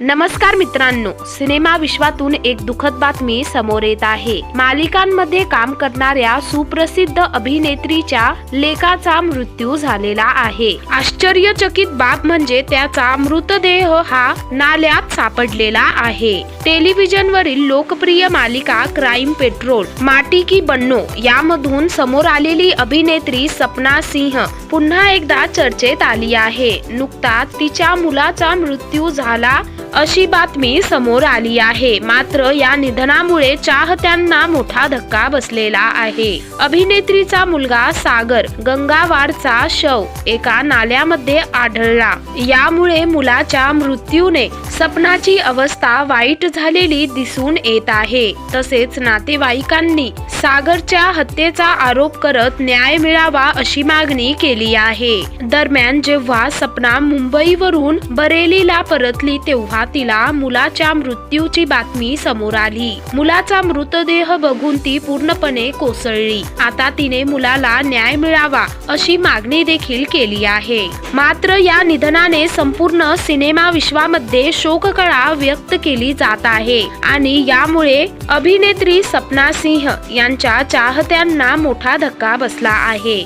नमस्कार मित्रांनो सिनेमा विश्वातून एक दुःखद बातमी समोर येत आहे. मालिकांमध्ये काम करणाऱ्या सुप्रसिद्ध अभिनेत्रीच्या लेकाचा मृत्यू झालेला आहे. आश्चर्यचकित बाब म्हणजे त्याचा मृतदेह हा नाल्यात सापडलेला आहे. टेलिव्हिजनवरील लोकप्रिय मालिका क्राईम पेट्रोल माटी की बन्नो यामधून समोर आलेली अभिनेत्री सपना सिंह पुन्हा एकदा चर्चेत आली आहे. नुकताच तिच्या मुलाचा मृत्यू झाला अशी बातमी समोर आली आहे. मात्र या निधनामुळे चाहत्यांना मोठा धक्का बसलेला आहे. अभिनेत्रीचा मुलगा सागर गंगावारचा शव एका नाल्यामध्ये आढळला. यामुळे मुलाच्या मृत्यूने सपनाची अवस्था वाईट झालेली दिसून येत आहे. तसेच नातेवाईकांनी सागरच्या हत्येचा आरोप करत न्याय मिळावा अशी मागणी केली आहे. दरम्यान जेव्हा सपना मुंबईवरून बरेलीला परतली तेव्हा तिला मुलाच्या मृत्यूची बातमी समोर आली. मुलाचा मृतदेह बघून ती पूर्णपणे कोसळली. आता तिने मुलाला न्याय मिळावा अशी मागणी देखील केली आहे. मात्र या निधनाने संपूर्ण सिनेमा विश्वामध्ये शोककळा व्यक्त केली जात आहे आणि यामुळे अभिनेत्री सपना सिंह यांच्या चाहत्यांना मोठा धक्का बसला आहे.